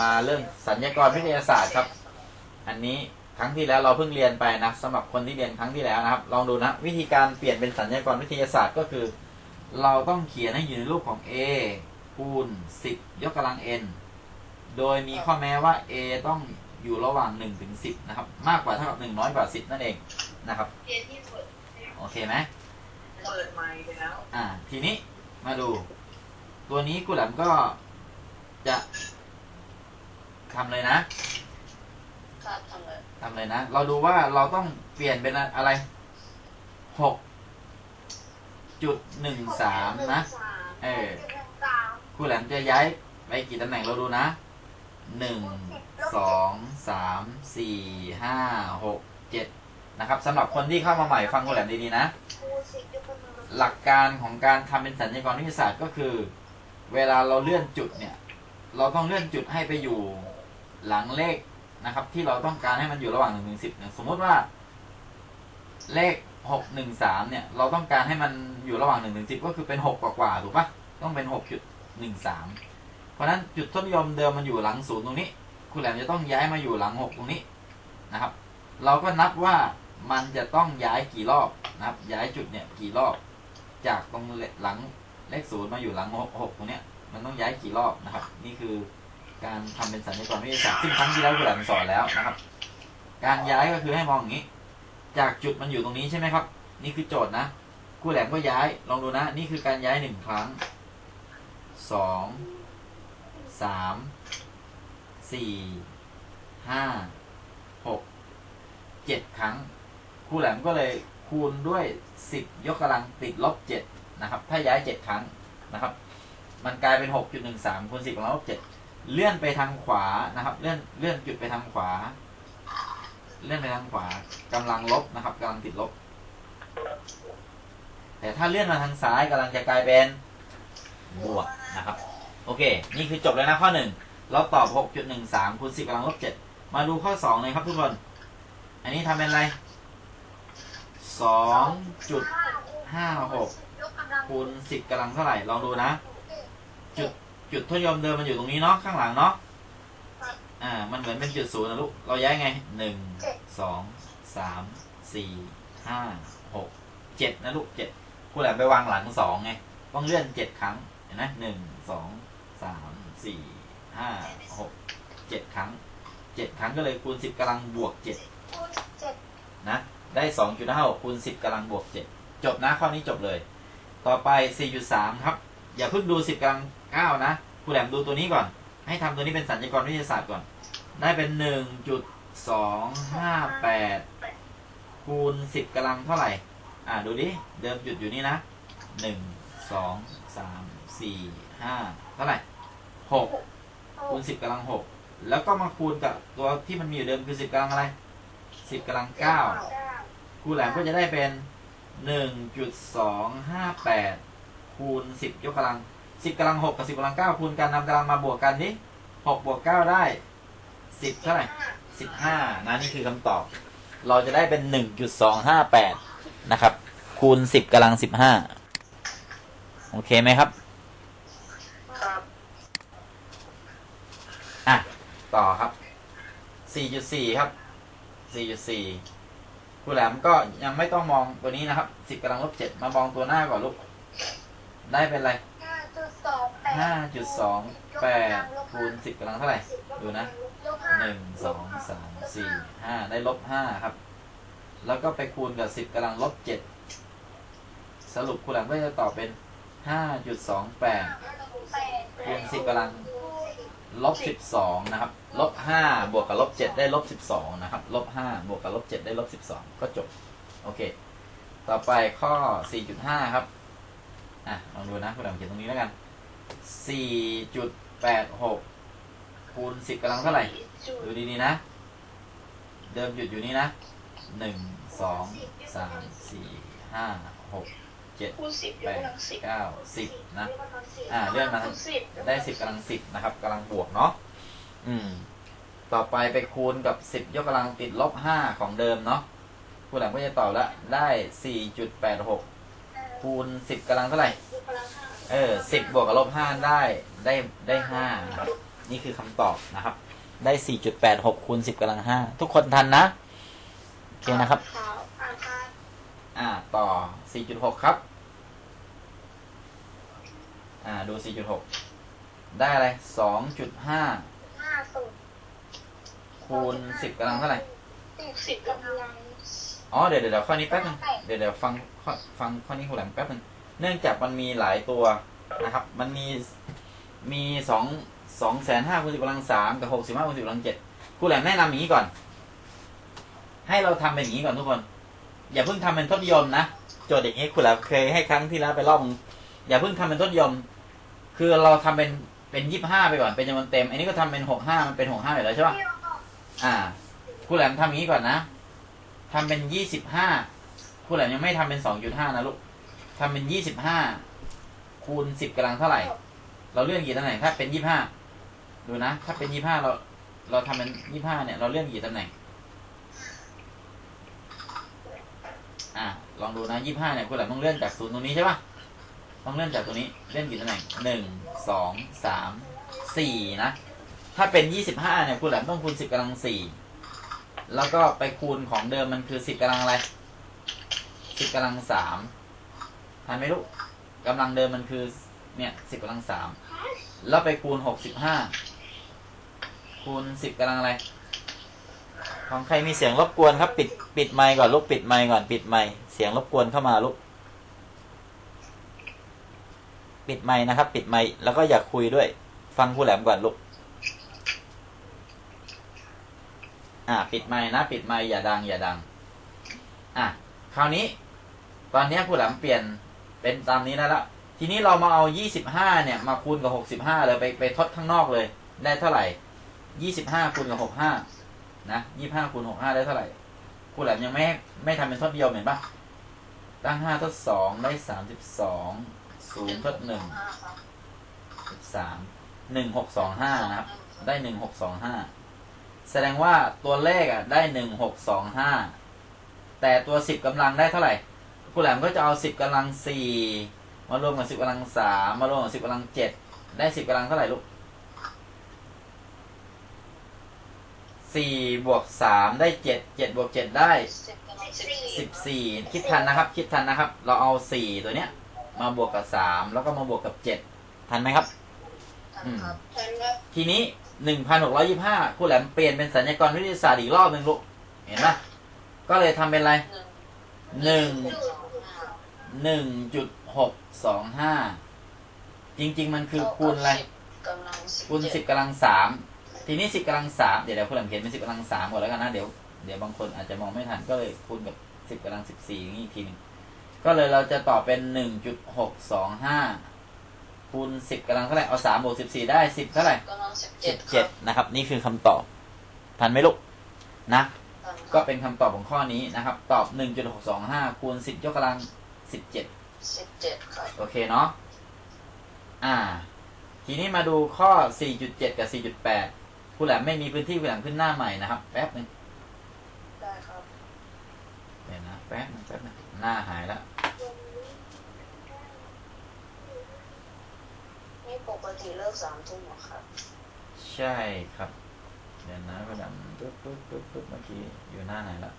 มาเรื่องสัญญากรวิทยาศาสตร์ครับ อันนี้ครั้งที่แล้วเราเพิ่งเรียนไปนะสำหรับคนที่เรียนครั้งที่แล้วนะครับ ลองดูนะวิธีการเปลี่ยนเป็นสัญญากรวิทยาศาสตร์ก็คือ เราต้องเขียนให้อยู่ในรูปของ a คูณ10 ยกกำลัง n โดยมีข้อแม้ว่า a ต้องอยู่ระหว่าง1ถึง10นะครับ มากกว่าเท่ากับ1น้อยกว่า10นั่นเองนะครับเรียนที่สุดโอเคไหมเปิดไมค์ไปแล้วอ่า ทีนี้มาดู ตัวนี้กูแหลมก็จะ ทำเลยนะ ครับทำเลยทำเลยนะ เราดูว่าเราต้องเปลี่ยนเป็นอะไรหกจุดหนึ่งสามนะ เออ ครูแหลมจะย้ายไปกี่ตำแหน่งเราดูนะหนึ่งสองสามสี่ห้าหกเจ็ดนะครับสำหรับคนที่เข้ามาใหม่ฟังครูแหลมดีๆนะ หลักการของการทำเป็นสัญญากรวิทยาศาสตร์ก็คือ เวลาเราเลื่อนจุดเนี่ย เราต้องเลื่อนจุดให้ไปอยู่ หลังเลขนะครับ ที่เราต้องการให้มันอยู่ระหว่างหนึ่งถึงสิบเนี่ยสมมติว่า เลขหกหนึ่งสามเนี่ย เราต้องการให้มันอยู่ระหว่างหนึ่งถึงสิบก็คือเป็นหกกว่าๆถูกปะต้องเป็นหกจุดหนึ่งสามเพราะฉะนั้นจุดต้นยมเดิมมันอยู่หลังศูนย์ตรงนี้คุณแหลมจะต้องย้ายมาอยู่หลังหกตรงนี้นะครับ เราก็นับว่ามันจะต้องย้ายกี่รอบนะครับ ย้ายจุดเนี่ยกี่รอบ จากตรงหลังเลขศูนย์มาอยู่หลังหกหกตรงเนี้ยมันต้องย้ายกี่รอบนะครับ นี่คือ การทำเป็นสัญญากรวิทยาศาสตร์ซึ่งครั้งที่แล้วคุณแหลมสอนแล้วนะครับ การย้ายก็คือให้มองอย่างนี้ จากจุดมันอยู่ตรงนี้ใช่ไหมครับ นี่คือโจทย์นะครูแหลมก็ย้าย ลองดูนะ นี่คือการย้ายหนึ่งครั้งสองสามสี่ห้าหกเจ็ดครั้งครูแหลมก็เลยคูณด้วยสิบยกกำลังติดลบเจ็ดนะครับ ถ้าย้ายเจ็ดครั้งนะครับ มันกลายเป็นหกจุดหนึ่งสามคูณสิบกำลังลบเจ็ด เลื่อนไปทางขวานะครับ เลื่อนเลื่อนจุดไปทางขวา เลื่อนไปทางขวากำลังลบนะครับกำลังติดลบ แต่ถ้าเลื่อนมาทางซ้ายกำลังจะกลายเป็นบวกนะครับ โอเค นี่คือจบแล้วนะข้อหนึ่งเราตอบ 6.13คูณ10กำลังลบ7มาดูข้อ2เลยครับทุกคน อันนี้ทำเป็นอะไร 2.56คูณ10กำลังเท่าไหร่ ลองดูนะจุด จุดทศนิยมเดิมมันอยู่ตรงนี้เนาะข้างหลังเนาะอ่า มันเหมือนเป็นจุดศูนย์นะลูก เราย้ายไงหนึ่งสองสามสี่ห้าหกเจ็ดนะลูกเจ็ดครูแหลมไปวางหลังสองไงต้องเลื่อนเจ็ดครั้งเห็นไหมหนึ่งสองสามสี่ห้าหกเจ็ดครั้งเจ็ดครั้งก็เลยคูณสิบกำลังบวกเจ็ดนะ ได้สองจุดห้าหกคูณสิบกำลังบวกเจ็ดจบนะข้อนี้จบเลย ต่อไปสี่จุดสามครับ อย่าเพิ่งดูสิบกำลัง เก้านะครูแหลมดูตัวนี้ก่อน ให้ทำตัวนี้เป็นสัญญากรวิทยาศาสตร์ก่อน ได้เป็นหนึ่งจุดสองห้าแปดคูณสิบกำลังเท่าไหร่ อ่าดูดิ เดิมจุดอยู่นี่นะหนึ่งสองสามสี่ห้าเท่าไหร่หกคูณสิบกำลังหกแล้วก็มาคูณกับตัวที่มันมีอยู่เดิมคือสิบกำลังอะไรสิบกำลังเก้าครูแหลมก็จะได้เป็นหนึ่งจุดสองห้าแปดคูณสิบยกกำลัง สิบกำลังหกกับสิบกำลังเก้าคูณกันนำกำลังมาบวกกันดิหกบวกเก้าได้สิบเท่าไหร่สิบห้านะนี่คือคำตอบ เราจะได้เป็นหนึ่งจุดสองห้าแปดนะครับ คูณสิบกำลังสิบห้าโอเคไหมครับครับอะต่อครับสี่จุดสี่ครับสี่จุดสี่ครูแหลมก็ยังไม่ต้องมองตัวนี้นะครับสิบกำลังลบเจ็ดมามองตัวหน้าก่อนลูกได้เป็นอะไร ห้าจุดสองแปดคูณสิบกำลังเท่าไหร่ ดูนะหนึ่งสองสามสี่ห้าได้ลบห้าครับ แล้วก็ไปคูณกับสิบกำลังลบเจ็ดสรุปคูณหลังก็จะตอบเป็นห้าจุดสองแปดคูณสิบกำลังลบสิบสองนะครับลบห้าบวกกับลบเจ็ดได้ลบสิบสองนะครับลบห้าบวกกับลบเจ็ดได้ลบสิบสองก็จบ โอเค ต่อไปข้อสี่จุดห้าครับ อะลองดูนะคุณหลังเขียนตรงนี้แล้วกัน สี่จุดแปดหกคูณสิบกำลังเท่าไหร่ ดูดีๆนะ เดิมหยุดอยู่นี่นะหนึ่งสองสามสี่ห้าหกเจ็ดคูณสิบยแปกดกำลังสิบเก้าสิบนะ อ่าเลื่อนมาทาง สิบได้สิบกำลังสิบนะครับกำลังบวกเนาะอืม ต่อไปไปคูณกับสิบยกกำลังติดลบห้าของเดิมเนาะคูณหลังก็จะตอบละได้สี่จุดแปดหกคูณสิบกำลังเท่าไหร่ เออสิบบวกกับลบห้าได้ได้ได้ห้านะครับ นี่คือคำตอบนะครับ ได้สี่จุดแปดหกคูณสิบกำลังห้าทุกคนทันนะ โอเคนะครับครับอ่านครับอ่าต่อสี่จุดหกครับ อ่าดูสี่จุดหกได้อะไรสองจุดห้าห้าศูนย์คูณสิบกำลังเท่าไหร่ สิบกำลังอ๋อ เดี๋ยวเดี๋ยวเดี๋ยวข้อนี้แป๊บนึงเดี๋ยวเดี๋ยวฟังข้อฟังข้อนี้คุณแหลมแป๊บนึง เนื่องจากมันมีหลายตัวนะครับ มันมีมีสองสองแสนห้าคูณสิบกำลังสามกับหกสิบห้าคูณสิบกำลังเจ็ดคุณแหลมแนะนำอย่างนี้ก่อน ให้เราทำเป็นอย่างนี้ก่อนทุกคน อย่าเพิ่งทำเป็นทศนิยมนะโจทย์อย่างนี้คุณแหลมเคยให้ครั้งที่แล้วไปรอบอย่าเพิ่งทำเป็นทศนิยม คือเราทำเป็นเป็นยี่ห้าไปก่อนเป็นจำนวนเต็ม อันนี้ก็ทำเป็นหกห้ามันเป็นหกห้าอยู่แล้วใช่ปะอ่าคุณแหลมทำอย่างนี้ก่อนนะทำเป็นยี่สิบห้าคุณแหลมยังไม่ทำเป็นสองจุดห้านะลูก ทำเป็นยี่สิบห้าคูณสิบกำลังเท่าไหร่ เราเลื่อนกี่ตำแหน่งถ้าเป็นยี่ห้าดูนะ ถ้าเป็นยี่ห้าเรา เราทำเป็นยี่ห้าเนี่ย เราเลื่อนกี่ตำแหน่ง อะลองดูนะยี่ห้าเนี่ยคุณหลมต้องเลื่อนจากศูนย์ตรงนี้ใช่ปะต้องเลื่อนจากตรงนี้เลื่อนกี่ตำแหน่งหนึ่งสองสามสี่นะ ถ้าเป็นยี่สิบห้าเนี่ยคุณหลมต้องคูณสิบกำลังสี่แล้วก็ไปคูณของเดิมมันคือสิบกำลังอะไรสิบกำลังสาม ทันไหมลูกกำลังเดิมมันคือ เนี่ยสิบกำลังสามแล้วไปคูณหกสิบห้าคูณสิบกำลังอะไร ของใครมีเสียงรบกวนครับปิดปิดไมค์ก่อนลูกปิดไมค์ก่อนปิดไมค์เสียงรบกวนเข้ามาลูกปิดไมค์นะครับ ปิดไมค์แล้วก็อย่าคุยด้วย ฟังผู้แหลมก่อนลูกอ่า ปิดไมค์นะปิดไมค์อย่าดัง อย่าดัง อะคราวนี้ ตอนเนี้ยผู้แหลมเปลี่ยน เป็นตามนี้แล้วละทีนี้เรามาเอา 25 เนี่ย มาคูณกับ 65 เลยไปไปทดข้างนอกเลย ได้เท่าไหร่ 25 คูณกับ 65 นะ 25 คูณ 65 ได้เท่าไหร่ผู้แหลมยังไม่ไม่ทำเป็นทดเดียวเห็นปะตั้ง 5 ทด 2 ได้ 32 0ทด1 13 1625 นะครับ ได้ 1625 แสดงว่าตัวเลขอะได้หนึ่งหกสองห้าแต่ตัวสิบกำลังได้เท่าไหร่ ผู้แหลมก็จะเอาสิบกำลังสี่มารวมกับสิบกำลังสามมารวมกับสิบกำลังเจ็ดได้สิบกำลังเท่าไหร่ลูกสี่บวกสามได้เจ็ดเจ็ดบวกเจ็ดได้สิบสี่คิดทันนะครับ คิดทันนะครับ เราเอาสี่ตัวเนี้ย มาบวกกับสามแล้วก็มาบวกกับเจ็ดทันไหมครับ อืมครับเห็นไหมทีนี้หนึ่งพันหกร้อยี่ห้าครูแหลมเปลี่ยนเป็นสัญญากรวิทยาศาสตร์อีกรอบหนึ่งลูกเห็นไหมก็เลยทำเป็นอะไร หนึ่งหนึ่งสองห้าหนึ่งจุดหกสองห้าจริง ๆ มันคือคูณอะไรกำลังสิบคูณสิบกำลังสามทีนี้สิบกำลังสามเดี๋ยวเดี๋ยวครูแหลมเขียนเป็นสิบกำลังสามก่อนแล้วกันนะเดี๋ยวเดี๋ยวบางคนอาจจะมองไม่ทันก็เลยคูณกับสิบกำลังสิบสี่อย่างนี้อีกทีหนึ่งก็เลยเราจะตอบเป็นหนึ่งจุดหกสองห้าคูณสิบกำลังเท่าไหร่เอาสามบวกสิบสี่ได้สิบเท่าไหร่กำลังสิบเจ็เจ็ดดเจ็ดนะครับ นี่คือคำตอบทันไหมลูกนะครับ ก็เป็นคำตอบของข้อนี้นะครับ ตอบ 1.625คูณ10 ยกกำลัง 17 สิบเจ็ดครับโอเคเนาะ อ่า ทีนี้มาดูข้อ 4.7 กับ 4.8ผู้แหลมไม่มีพื้นที่ผู้แหลมขึ้นหน้าใหม่นะครับ แป๊บหนึงได้ครับเดี๋ยวนะ แป๊บหนึงแป๊บหนึงหน้าหายแล้ว นี่ปกติเลิกสามทุ่มเหรอครับ ใช่ครับ เดี๋ยวนะผู้แหลมปึ๊บปึ๊บปึ๊บปึ๊บเมื่อกี้อยู่หน้าไหนละ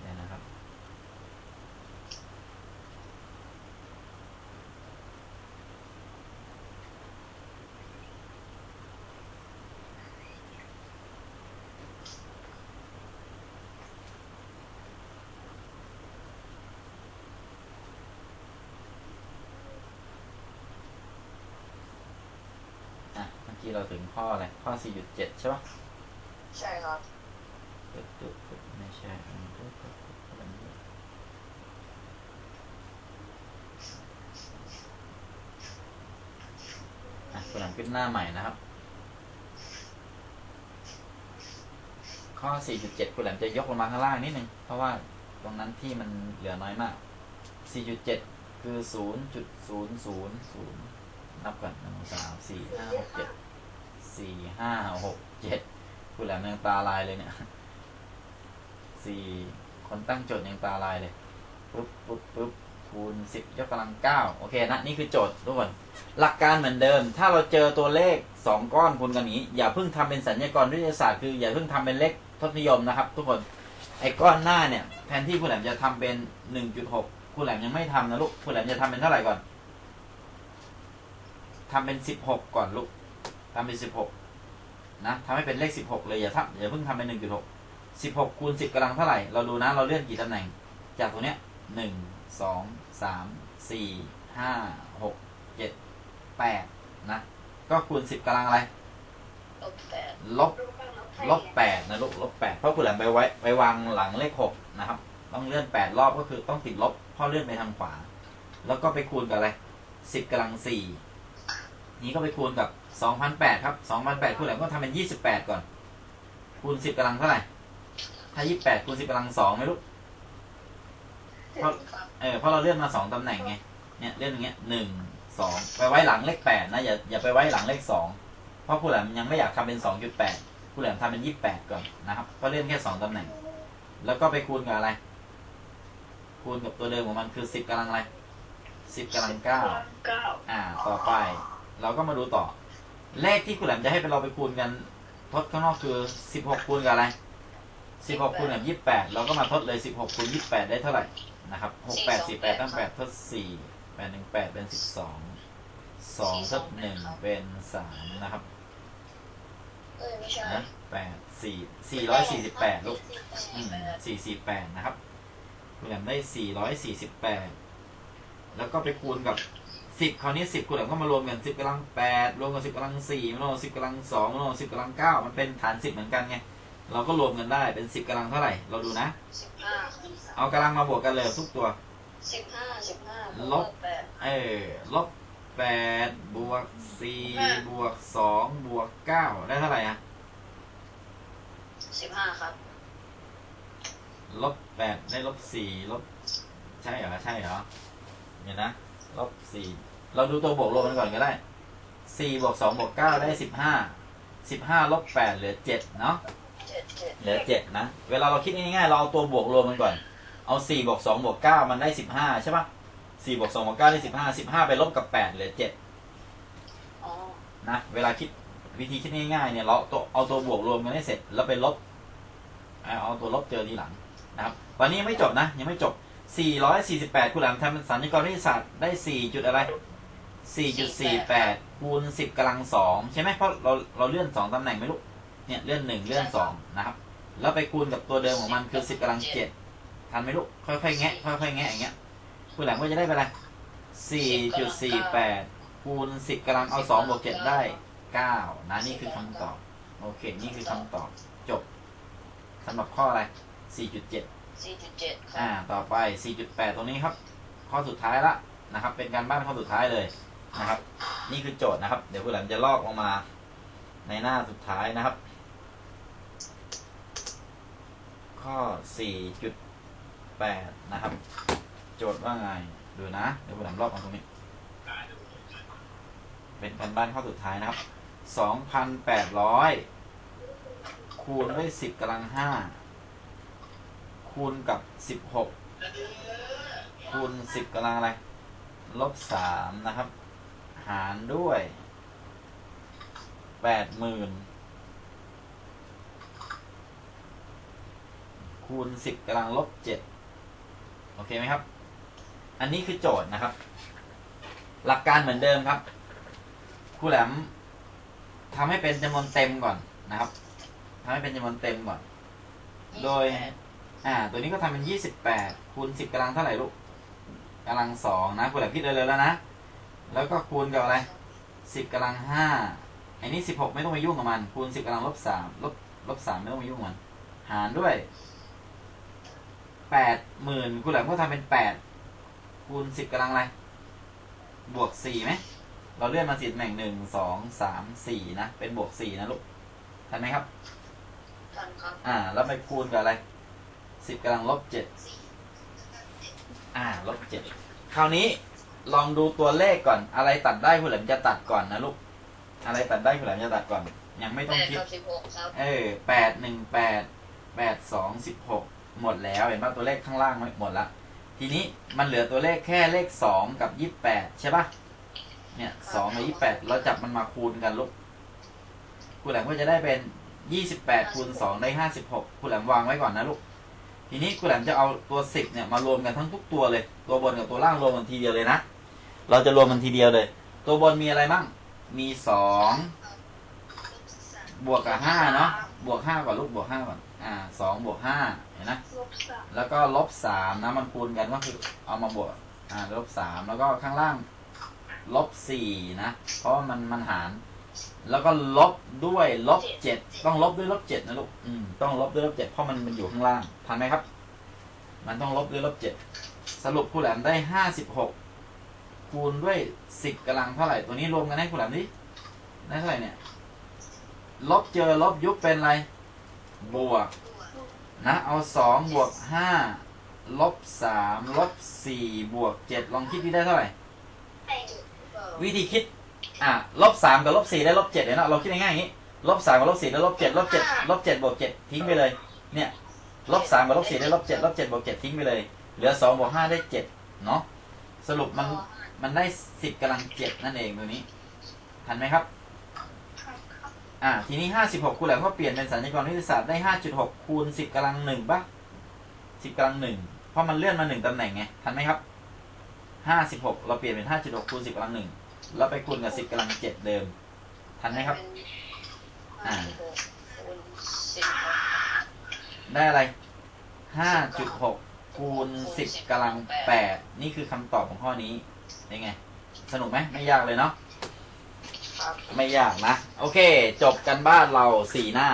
เดี๋ยวนะครับ อะ เมื่อ กี้เราถึงข้ออะไร ข้อ 4.7 ใช่ปะใช่ครับปึ๊บปึ๊บปึ๊บไม่ใช่อันนี้ปึ๊บปึ๊บปึ๊บอันนี้อะกำลังขึ้นหน้าใหม่นะครับ ข้อ 4.7คุณแหลมจะยกลงมาข้างล่างนิดนึง เพราะว่าตรงนั้นที่มันเหลือน้อยมาก 4.7 คือ 0.000นับก่อนหนึ่งสามสี่ห้าหกเจ็ด สี่ห้าหกเจ็ดคุณแหลมยังตาลายเลยเนี่ยสี่คนตั้งโจทย์ยังตาลายเลยปุ๊บปุ๊บปุ๊บคูณสิบยกกำลังเก้าโอเคนะ นี่คือโจทย์ทุกคนหลักการเหมือนเดิม ถ้าเราเจอตัวเลขสองก้อนคูณกันนี้ อย่าเพิ่งทำเป็นสัญญากรวิทยาศาสตร์คืออย่าเพิ่งทำเป็นเลขทศนิยมนะครับ ทุกคนไอ้ก้อนหน้าเนี่ยแทนที่คุณแหลมจะทำเป็นหนึ่งจุดหกคุณแหลมยังไม่ทำนะลูกคุณแหลมจะทำเป็นเท่าไหร่ก่อนทำเป็นสิบหกก่อนลูก ทำเป็นสิบหกนะทำให้เป็นเลขสิบหกเลยอย่าทำอย่าเพิ่งทำเป็นหนึ่งจุดหกสิบหกคูณสิบกำลังเท่าไหร่ เราดูนะ เราเลื่อนกี่ตำแหน่ง จากตัวเนี้ยหนึ่งสองสามสี่ห้าหกเจ็ดแปดนะ ก็คูณสิบกำลังอะไร ลบแปดลบ ลบแปดนะลูกลบแปดเพราะคุณแหลมไปไว้ไปวางหลังเลขหกนะครับ ต้องเลื่อนแปดรอบก็คือต้องติดลบเพราะเลื่อนไปทางขวา แล้วก็ไปคูณกับอะไรสิบกำลังสี่ นี้ก็ไปคูณกับสองพันแปดครับสองพันแปดคุณแหลมก็ทำเป็นยี่สิบแปดก่อน คูณสิบกำลังเท่าไหร่ ถ้ายี่สิบแปดคูณสิบกำลังสองไหมลูกเพราะเออเพราะเราเลื่อนมาสองตำแหน่งไง เนี่ยเลื่อนอย่างเงี้ยหนึ่งสองไปไว้หลังเลขแปดนะอย่าอย่าไปไว้หลังเลขสองเพราะผู้แหลมยังไม่อยากทำเป็นสองจุดแปดผู้แหลมทำเป็นยี่สิบแปดก่อนนะครับก็เลื่อนแค่สองตำแหน่ง แล้วก็ไปคูณกับอะไร คูณกับตัวเดิมของมันคือสิบกำลังอะไรสิบกำลังเก้าเก้าอ่า ต่อไป เราก็มาดูต่อ เลขที่คุณแหลมจะให้เป็นเราไปคูณกัน ทดข้างนอกคือสิบหกคูณกับอะไรสิบหกคูณกับยี่สิบแปดเราก็มาทดเลยสิบหกคูณยี่สิบแปดได้เท่าไหร่นะครับหกแปดสี่แปดตั้งแปดทดสี่แปดหนึ่งแปดเป็นสิบสองสองทดหนึ่งเป็นสามนะครับเอ้ยไม่ใช่นะแปดสี่สี่ร้อยสี่สิบแปดลูกอืมสี่สี่แปดนะครับคุณแหลมได้สี่ร้อยสี่สิบแปดแล้วก็ไปคูณกับ สิบคราวนี้สิบคุณแหลมก็มารวมกันสิบกำลังแปดรวมกับสิบกำลังสี่มารวมกับสิบกำลังสองมารวมกับสิบกำลังเก้ามันเป็นฐานสิบเหมือนกันไงเราก็รวมกันได้เป็นสิบกำลังเท่าไหร่เราดูนะ สิบห้าเอากำลังมาบวกกันเลยทุกตัว สิบห้าสิบห้าลบ แปดเออลบแปดบวกสี่บวกสองบวกเก้าได้เท่าไหร่อะสิบห้าครับลบแปดได้ลบสี่ลบ ใช่เหรอใช่เหรอเดี๋ยวนะลบสี่ เราดูตัวบวกรวมกันก่อนก็ได้สี่บวกสองบวกเก้าได้สิบห้าสิบห้าลบแปดเหลือเจ็ดเนาะเหลือเจ็ดนะ เวลาเราคิดง่ายๆเราเอาตัวบวกรวมกันก่อน เอาสี่บวกสองบวกเก้ามันได้สิบห้าใช่ปะสี่บวกสองบวกเก้าได้สิบห้าสิบห้าไปลบกับแปดเหลือเจ็ดนะเวลาคิดวิธีคิดง่ายๆเนี่ยเราตัวเอาตัวบวกรวมกันให้เสร็จแล้วไปลบเอาตัวลบเจอทีหลังนะครับวันนี้ยังไม่จบนะ ยังไม่จบ 448คูณหลังทำสัญญกรวิทยาศาสตร์ได้ 4 จุดอะไร 4.48คูณ10กำลัง2ใช่ไหมเพราะเราเราเลื่อน2ตำแหน่งไม่รู้เนี่ยเลื่อน1เลื่อน2นะครับ แล้วไปคูณกับตัวเดิมของมันคือ10กำลัง7ทันไหมลูกค่อยๆแงะค่อยๆแงะอย่างเงี้ยคูณหลังก็จะได้ไปอะไร4.48คูณ10กำลังเอา2บวก7ได้9นะนี่คือคำตอบโอเค นี่คือคำตอบจบสำหรับข้ออะไร 4.7สี่จุดเจ็ดคอ่ารับต่อไป 4.8 ตรงนี้ครับ ข้อสุดท้ายละนะครับ เป็นการบ้านข้อสุดท้ายเลย นะครับ นี่คือโจทย์นะครับ เดี๋ยวคุณแหลมจะลอกลงมา ในหน้าสุดท้ายนะครับ ข้อ 4.8 นะครับ โจทย์ว่าไง ดูนะ เดี๋ยวคุณแหลมลอกมาตรงนี้ เป็นการบ้านข้อสุดท้ายนะครับ 2,800 คูณด้วย 10กำลัง 5 คูณกับ 16 คูณ 10กำลังอะไรลบ3นะครับ หารด้วย80,000คูณ10กำลังลบ7โอเคไหมครับ อันนี้คือโจทย์นะครับ หลักการเหมือนเดิมครับครูแหลมทำให้เป็นจำนวนเต็มก่อนนะครับทำให้เป็นจำนวนเต็มก่อน โดย อ่า ตัวนี้ก็ทำเป็นยี่สิบแปดคูณสิบกำลังเท่าไหร่ลูกกำลังสองนะคุณแหลมคิดเลยๆแล้วนะ แล้วก็คูณกับอะไรสิบกำลังห้าไอ้นี่สิบหกไม่ต้องไปยุ่งกับมัน คูณสิบกำลังลบสามลบลบสามไม่ต้องไปยุ่งกับมัน หารด้วยแปดหมื่นคุณแหลมก็ทำเป็นแปดคูณสิบกำลังอะไรบวกสี่ไหมเราเลื่อนมาสี่ตำแหน่งหนึ่งสองสามสี่นะเป็นบวกสี่นะลูกทันไหมครับทันครับอ่า แล้วไปคูณกับอะไรสิบกำลังลบเจ็ดอ่าลบเจ็ดคราวนี้ ลองดูตัวเลขก่อน อะไรตัดได้คุณแหลมจะตัดก่อนนะลูก อะไรตัดได้คุณแหลมจะตัดก่อน ยังไม่แปต้องดคิดกับสิบหกครับ เออแปดหนึ่งแปดแปดสองสิบหกหมดแล้วเห็นป่ะตัวเลขข้างล่างหมดละ ทีนี้มันเหลือตัวเลขแค่เลขสองกับยี่สิบแปดใช่ป่ะ เนี่ยสองกับยี่สิบแปดเราจับมันมาคูณกันลูกครูแหลมก็จะได้เป็นยี่สิบแปดคูณสองได้ห้าสิบหกครูแหลมวางไว้ก่อนนะลูก ทีนี้ครูแหลมจะเอาตัวสิบเนี่ยมารวมกันทั้งทุกตัวเลย ตัวบนกับตัวล่างรวมกันทีเดียวเลยนะ เราจะรวมมันทีเดียวเลย ตัวบนมีอะไรบ้าง มีสองบวกกับห้าเนาะบวกห้าก่อนลูกบวกห้าก่อนอ่าสองบวกห้าเห็นนะลบสามแล้วก็ลบสามนะมันคูณกันก็คือเอามาบวกอ่าลบสามแล้วก็ข้างล่างลบสี่นะ เพราะมันมันหาร แล้วก็ลบด้วยลบเจ็ดต้องลบด้วยลบเจ็ดนะลูกอืมต้องลบด้วยลบเจ็ดเพราะมันมันอยู่ข้างล่างทันไหมครับ มันต้องลบด้วยลบเจ็ดสรุปครูแหลมได้ห้าสิบหก คูณด้วยสิบกำลังเท่าไหร่ตัวนี้รวมกันให้ครูแหลมดิได้เท่าไหร่เนี่ยลบเจอลบยุบเป็นอะไร บวก นะ เอาสองบวกห้าลบสามลบสี่บวกเจ็ดลองคิดดิได้เท่าไหร่ วิธีคิด อะลบสามกับลบสี่ได้ลบเจ็ดเลยเนาะเราคิดง่ายๆอย่างนี้ลบสามกับลบสี่ได้ลบเจ็ดลบเจ็ดลบเจ็ดบวกเจ็ดทิ้งไปเลย เนี่ยลบสามกับลบสี่ได้ลบเจ็ดลบเจ็ดบวกเจ็ดทิ้งไปเลย เหลือสองบวกห้าได้เจ็ดเนาะสรุปมัน มันได้สิบกำลังเจ็ดนั่นเองตัวนี้ ทันไหมครับ อ่า ทีนี้ห้าสิบหกคูณแหลมก็เปลี่ยนเป็นสัญญากรวิทยาศาสตร์ได้ห้าจุดหกคูณสิบกำลังหนึ่งปะสิบกำลังหนึ่งเพราะมันเลื่อนมาหนึ่งตำแหน่งไง ทันไหมครับห้าสิบหกเราเปลี่ยนเป็นห้าจุดหกคูณสิบกำลังหนึ่งแล้วไปคูณกับสิบกำลังเจ็ดเดิม ทันไหมครับ อ่าคูณสิบหกได้อะไรห้าจุดหกคูณสิบกำลังแปดนี่คือคำตอบของข้อนี้ เป็นไง สนุกไหมไม่ยากเลยเนาะ ครับ ไม่ยากนะ โอเค จบกันบ้านเราสี่หน้า